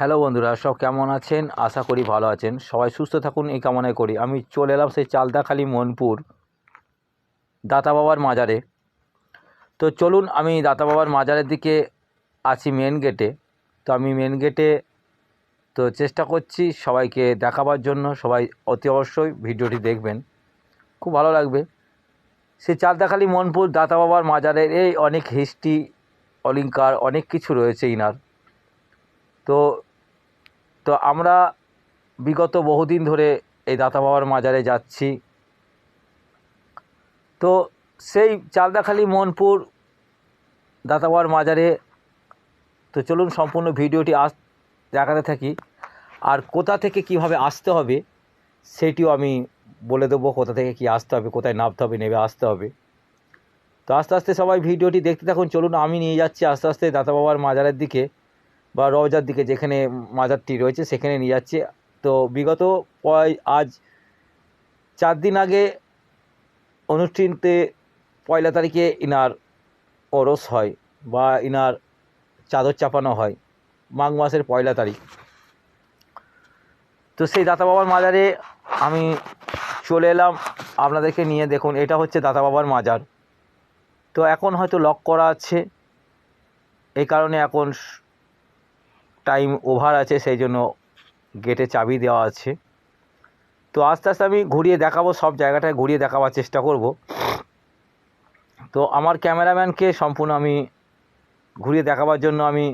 Hello বন্ধুরা, সব কেমন আছেন? আশা করি ভালো আছেন। সবাই সুস্থ থাকুন, এই কামনাই করি। আমি চলে এলাম সেই চালদাখালি মনপুর দাতা বাবার মাজারে। তো চলুন, আমি দাতা বাবার মাজারের দিকে আছি মেন গেটে তো আমি মেন গেটে তো চেষ্টা করছি সবাইকে দেখাবার জন্য। সবাই অতি অবশ্যই ভিডিওটি দেখবেন। খুব ভালো লাগবে। সেই চালদাখালি মনপুর দাতা বাবার মাজারের এই অনেক হিস্ট্রি অলঙ্কার অনেক কিছু রয়েছে ইনার। তো তো আমরা বিগত বহুদিন ধরে এই দাতা বাবার মাজারে যাচ্ছি। তো সেই চালদাখালি মনপুর দাতা বাবার মাজারে, তো চলুন সম্পূর্ণ ভিডিওটি আস দেখাতে থাকি। আর কোথা থেকে কীভাবে আসতে হবে, সেটিও আমি বলে দেবো কোথা থেকে কি আসতে হবে, কোথায় নামতে হবে নেবে আসতে হবে। তো আস্তে আস্তে সবাই ভিডিওটি দেখতে থাকুন। চলুন আমি নিয়ে যাচ্ছি আস্তে আস্তে দাতা বাবার মাজারের দিকে। বা রওজার দিকে যেখানে মাজারটি রয়েছে, সেখানে নিয়ে যাচ্ছে। তো বিগত আজ চার দিন আগে অনুষ্ঠানতে পয়লা তারিখে ইনার ওরস হয় বা ইনার চাদর চাপানো হয়, মাঘ মাসের পয়লা তারিখ। তো সেই দাতা বাবার মাজারে আমি চলে এলাম। আপনাদেরকে নিয়ে দেখুন, এটা হচ্ছে দাতা বাবার মাজার। তো এখন হয়তো লক করা আছে। এই কারণে এখন টাইম ওভার আছে, সেই জন্য গেটে চাবি দেওয়া আছে। তো আস্তে আস্তে আমি ঘুরিয়ে দেখাবো, সব জায়গাটায় ঘুরিয়ে দেখাবার চেষ্টা করব। তো আমার ক্যামেরাম্যানকে সম্পূর্ণ আমি ঘুরিয়ে দেখাবার জন্য আমি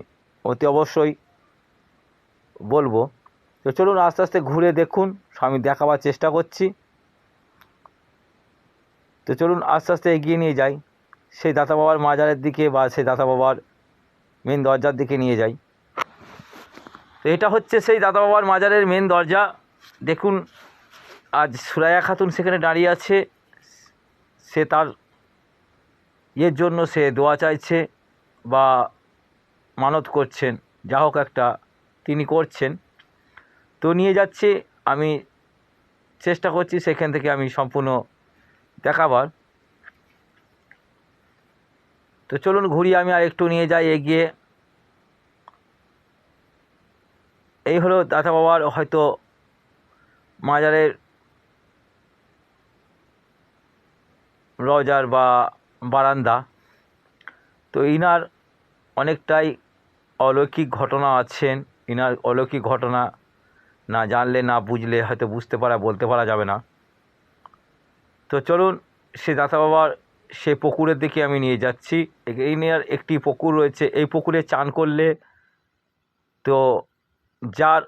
অতি অবশ্যই বলব। তো চলুন আস্তে আস্তে ঘুরে দেখুন, আমি দেখাবার চেষ্টা করছি। তো চলুন আস্তে আস্তে এগিয়ে নিয়ে যাই। সেই দাতা বাবার মাজারের দিকে বা সেই দাতা বাবার মেন দরজার দিকে নিয়ে যাই। তো এটা হচ্ছে সেই দাদা বাবার মাজারের মেন দরজা। দেখুন, আজ সুরায়া খাতুন সেখানে দাঁড়িয়ে আছে। সে তার ইয়ের জন্য সে দোয়া চাইছে বা মানত করছেন। যা হোক একটা তিনি করছেন। তো নিয়ে যাচ্ছে, আমি চেষ্টা করছি সেখান থেকে আমি সম্পূর্ণ দেখাবার। তো চলুন, ঘুরিয়ে আমি আর একটু নিয়ে যাই, এগিয়ে। এই হলো দাদা বাবার হয়তো মাজারের রজার বা বারান্দা। তো ইনার অনেকটাই অলৌকিক ঘটনা আছেন। ইনার অলৌকিক ঘটনা না জানলে, না বুঝলে হয়তো বুঝতে পারা, বলতে পারা যাবে না। তো চলুন, সে দাতা বাবার সে পুকুরের দিকে আমি নিয়ে যাচ্ছি। এই নেওয়ার একটি পুকুর রয়েছে। এই পুকুরে চান করলে তো যার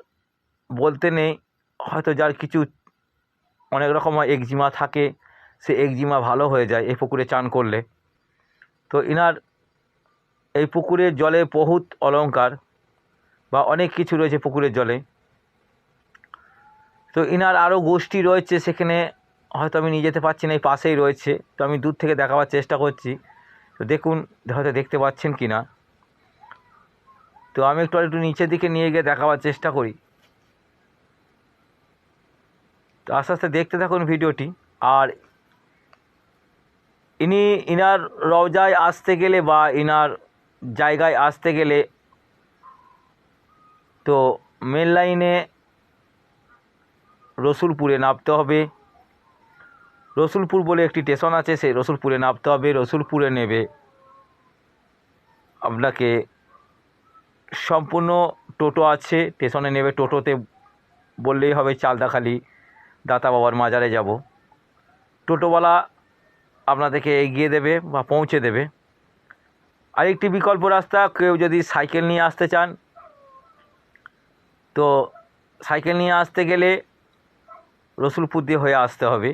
বলতে নেই, হয়তো যার কিছু অনেক রকম একজিমা থাকে, সে একজিমা ভালো হয়ে যায় এই পুকুরে চান করলে। তো ইনার এই পুকুরের জলে বহুত অলঙ্কার বা অনেক কিছু রয়েছে পুকুরের জলে। তো ইনার আরও গোষ্ঠী রয়েছে সেখানে, হয়তো আমি নিয়ে যেতে পারছি না, এই পাশেই রয়েছে। তো আমি দূর থেকে দেখাবার চেষ্টা করছি। তো দেখুন, হয়তো দেখতে পাচ্ছেন কি না তো আমি একটু একটু নিচের দিকে নিয়ে গিয়ে দেখাবার চেষ্টা করি। তো আস্তে আস্তে দেখতে থাকুন ভিডিওটি। আর ইনি, ইনার রওজায় আসতে গেলে বা ইনার জায়গায় আসতে গেলে তো মেন লাইনে রসুলপুরে নামতে হবে। রসুলপুর বলে একটি স্টেশন আছে, সেই রসুলপুরে নামতে হবে। রসুলপুরে নেবে। আপনাকে সম্পূর্ণ টোটো আছে, স্টেশনে নেবে টোটোতে বললেই হবে চালদাখালি দাতা বাবার মাজারে যাব। টোটোওয়ালা আপনাদেরকে এগিয়ে দেবে বা পৌঁছে দেবে। আরেকটি বিকল্প রাস্তা, কেউ যদি সাইকেল নিয়ে আসতে চান, তো সাইকেল নিয়ে আসতে গেলে রসুলপুর দিয়ে হয়ে আসতে হবে।